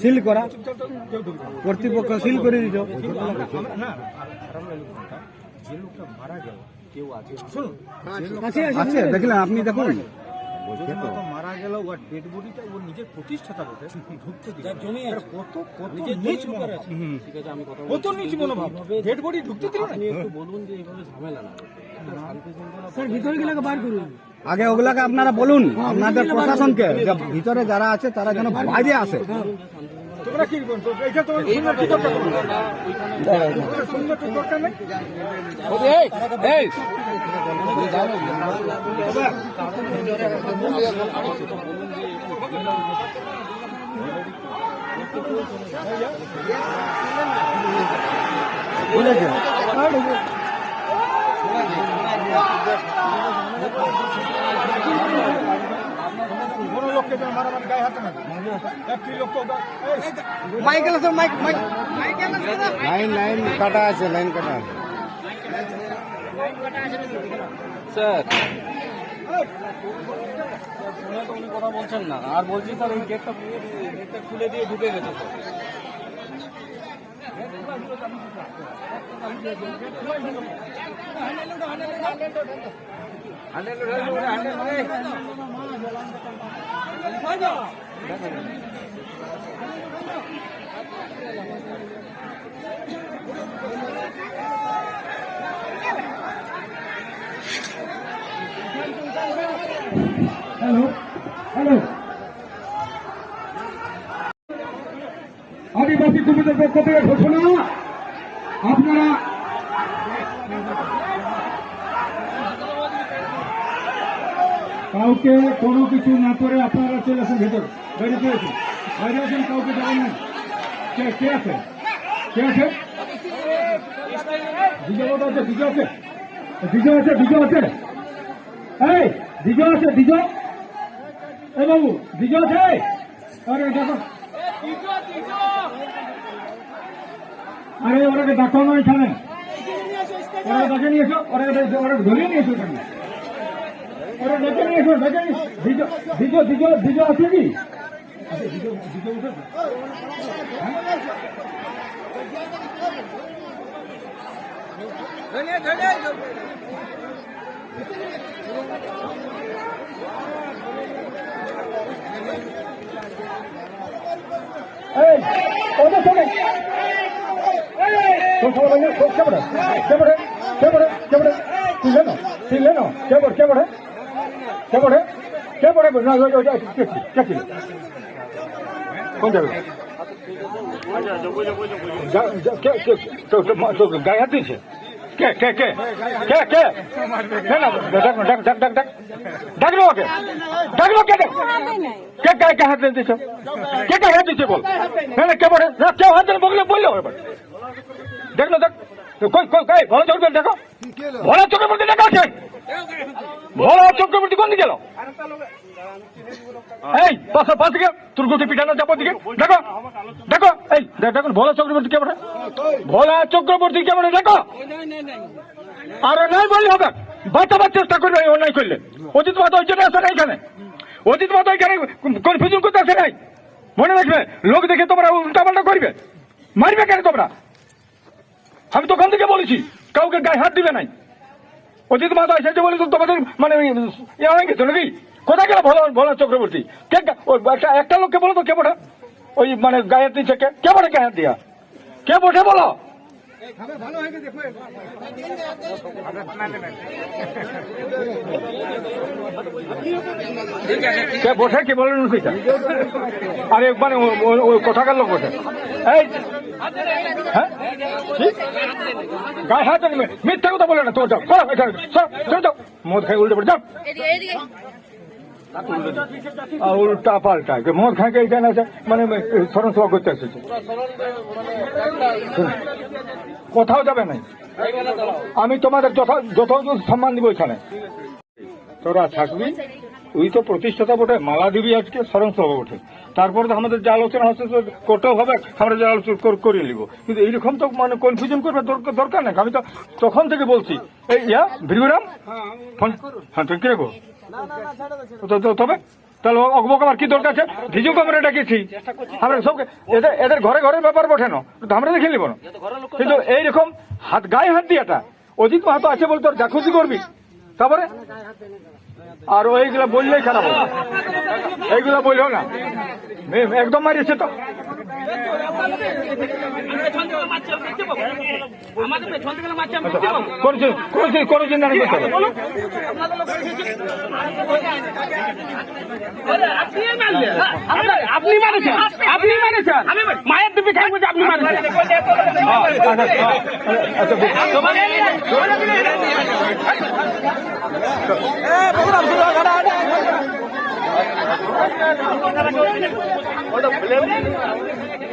Seal করা। কর্তৃপক্ষ seal করে দিত। না খারাপ লাগল যে লোকটা মারা গেল কেউ আছে? শুনুন। আছে দেখলেন আপনি দেখুন। যে মারা গেল ওর ডেড বডিটা ওর নিজের প্রতিষ্ঠাতা বটে। ঢুকতে দিল জমি কত কত নিচ মনোভাব ঠিক আছে আমি কথা কত নিচ মনোভাব ডেড বডি ঢুকতে দিল আপনি একটু বলুন যে এইভাবে ঝামেলা না স্যার ভিতরে গেলে বার করুন। আগে ওগুলাকে আপনারা বলুন। আপনাদের প্রশাসনকে যে ভিতরে যারা আছে তারা যেন বাইরে আসে। তোমরা কি বলছো? এটা তোমার সুন্দর কি দরকার তোমার সুন্দর কি দরকার নেই? কোনো লোককে যেন মারামারি গায়ে হাতে না একটি লোককে মাইকেল আছে মাইক মাইক। লাইন লাইন কাটা আছে লাইন কাটা আছে। স্যার। তো উনি কথা বলছেন না। আর বলছি স্যার এই গেটটা গেটটা খুলে দিয়ে ঢুকে গেছে স্যার। Thank you. কাউকে কোনো কিছু না করে আপনারা চলে আসেন ভেতরে। বাইরে চলে আসুন বাইরে আসেন কাউকে যাবেন না কে কে আছে? কে আছে? বিজয় আছে বিজয় আছে। বিজয় আছে বিজয় আছে। এই বিজয় আছে বিজয় এ বাবু বিজয় আছে? আরে, দেখো। আরে, ওরাকে ডাকো না এখানে। ওরা ডেকে নিয়ে এসো ওরা ওরা ধরিয়ে নিয়ে এসো এখানে। বিজয় আছে কি? ওদের সঙ্গে তোর সবাই বাইরে তোর কে পড়ে কে পড়ে কে পড়ে তুই লেনো? তুই লেনো? কে পড়ে কে পড়ে? কে পড়ে? না কোন যাবে গায়ে হাত দিয়েছে? কে কে কে? কে কে? না দেখ ভোলা চক্রবর্তী কোন দিকে গেল? এই, পাশে, পাশ দিকে, তোর গতি পিঠানো চাপো দিকে। দেখো দেখো, এই দেখ- ভোলা চক্রবর্তী কে বলে? ভোলা চক্রবর্তী কে বলে? দেখো। আর নাই বললে হবে। বাঁচাবার চেষ্টা করবে অন্যায় করলে। অজিত মাতা ওই জন্য আসে না এখানে? অজিত মাতা এখানে কনফিউশন করতে আসে নাই? মনে রাখবে, লোক দেখে তোমরা উল্টাপাল্টা করবে। মারবে কেন তোমরা? আমি তখন থেকে বলেছি, কাউকে গায়ে হাত দিবে নাই। অজিত মাতা এসেছে বলে তো তোমাদের মানে ইয়ে হয়ে গেছে নাকি? কোথায় গেল ভোলা ভোলা চক্রবর্তী? কে একটা একটা লোককে বলো তো, কে বটে? ওই মানে গায়ে হাত দিচ্ছে কে কে বটে গায়ে হাত দিয়া? কে বটে বলো? কে বসে কি বলেন আরে মানে কোথাকার লোক বসে এই হ্যাঁ? গায়ে হাত দেবে মিথ্যা কথা বলে না তোমার যাও করো এখানে সর, চলে যাও মদ খাই উল্টে পড়ে যাও। উল্টা পাল্টা মদ খাই এখানে আছে? মানে স্মরণ সভা করতে এসেছে। কোথাও যাবে নাই। আমি তোমাদের যথা যথাযথ সম্মান দিব এখানে। তোরা থাকবি? ওই তো প্রতিষ্ঠাতা বটে মালা দিবি আজকে স্মরণ সভা বটে। তারপরে তো আমাদের যে আলোচনা হচ্ছে তো কোর্টেও হবে, আমরা যে আলোচনা কর- নিব। কিন্তু এইরকম তো মানে কনফিউশন করবে দরকার নেই। আমি তো তখন থেকে বলছি। এই, ইয়া ফোন হ্যাঁ তুই কি রাখো। তো- তো- তবে? তাহলে অকবক আমার কি দরকার আছে? ভিজুক আমরা ডাকিয়েছি। আমরা সবকে এদের এদের ঘরে ঘরে ব্যাপার বটে না। আমরা দেখে নিব না। কিন্তু এইরকম হাত গায়ে হাত দিয়াটা অজিত মাহাতো আছে বলতে খুশি করবি। তারপরে? আর ওইগুলা বললেই খারাপ হবে। এইগুলা বললেও না। একদম মারিয়েছে তো। আমাদের পেছন থেকে মারছে আপনি মারলেন আপনি আমি মায়ের দিকে খাই বলছি আপনি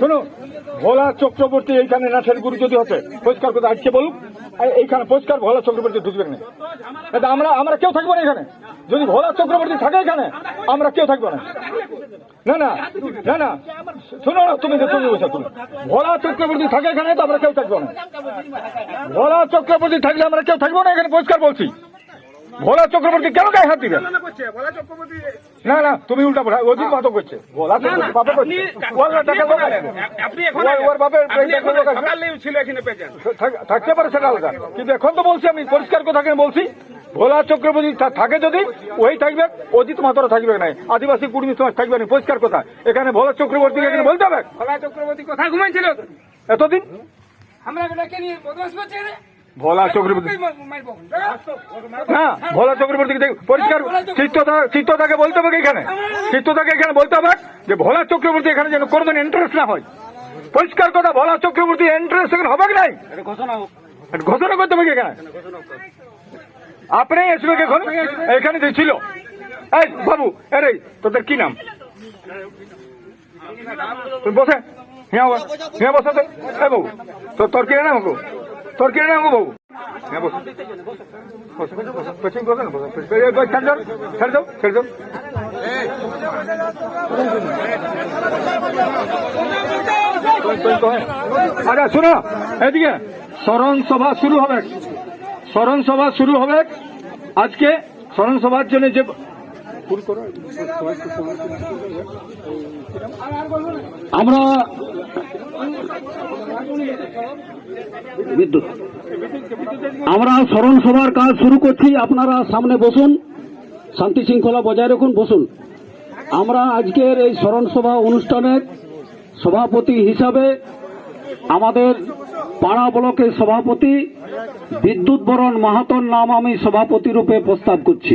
শোনো ভোলা চক্রবর্তী এইখানে নাচের গুরু যদি হচ্ছে পরিষ্কার কথা আজকে বলুক এইখানে পরিষ্কার ভোলা চক্রবর্তী ঢুকবে না আমরা আমরা কেউ থাকব না এখানে যদি ভোলা চক্রবর্তী থাকে এখানে আমরা কেউ থাকব না না না না না শোনো না তুমি তুমি বসে তুমি ভোলা চক্রবর্তী থাকে এখানে তো আমরা কেউ থাকব না ভোলা চক্রবর্তী থাকলে আমরা কেউ থাকব না এখানে পরিষ্কার বলছি ভোলা চক্রবর্তী কেন গায়ে হাত দিবেন না না তুমি উল্টা পড়া অজিত মাতো করছে। ভোলা চক্রবর্তী বাপে করছে। ওর টাকা লোক আছে। আপনি এখন ওর- বাপের টাকা লোক আছে। সকালে ছিল এখানে পেয়েছেন থাক- থাকতে পারে সেটা আলাদা। কিন্তু এখন তো বলছি আমি পরিষ্কার কথা কেন বলছি? ভোলা চক্রবর্তী থাকে যদি ওই থাকবে অজিত মাতারা থাকবে না। আদিবাসী কুর্মী সমাজ থাকবে না পরিষ্কার কথা। এখানে ভোলা চক্রবর্তী এখানে বলতে হবে? ভোলা চক্রবর্তী কোথায় ঘুমাইছিল? এতদিন? আমরা নিয়ে বদমাস করছি? ভোলা চক্রবর্তী। না ভোলা চক্রবর্তী পরিষ্কার চিত্ততা চিত্ততাকে বলতে হবে কি এখানে চিত্ততাকে এখানে বলতে হবে যে ভোলা চক্রবর্তী এখানে যেন কোনোদিন ইন্টারেস্ট না হয়। পরিষ্কার কথা ভোলা চক্রবর্তী ইন্টারেস্ট এখানে হবে কি নাই ঘোষণা হোক। করতে হবে কি এখানে? আপনি এসবে এখন? এখানে যে ছিল। এই বাবু আরে তোদের কি নাম? তুই বসে। হ্যাঁ হ্যাঁ বসে তো। এই বাবু তো তোর কি নাম গো তোর কি নাম বাবু? হ্যাঁ আরে, শোনো, এদিকে স্মরণ সভা শুরু হবে। স্মরণ সভা শুরু হবে। আজকে স্মরণ সভার জন্য যে আমরা বিদ্যুৎ। আমরা স্মরণ সভার কাজ শুরু করছি, আপনারা সামনে বসুন, শান্তি শৃঙ্খলা বজায় রাখুন, বসুন। আমরা আজকের এই স্মরণ সভা অনুষ্ঠানের সভাপতি হিসাবে আমাদের পাড়া ব্লকের সভাপতি বিদ্যুৎ বরণ মাহাতর নাম আমি সভাপতি রূপে প্রস্তাব করছি।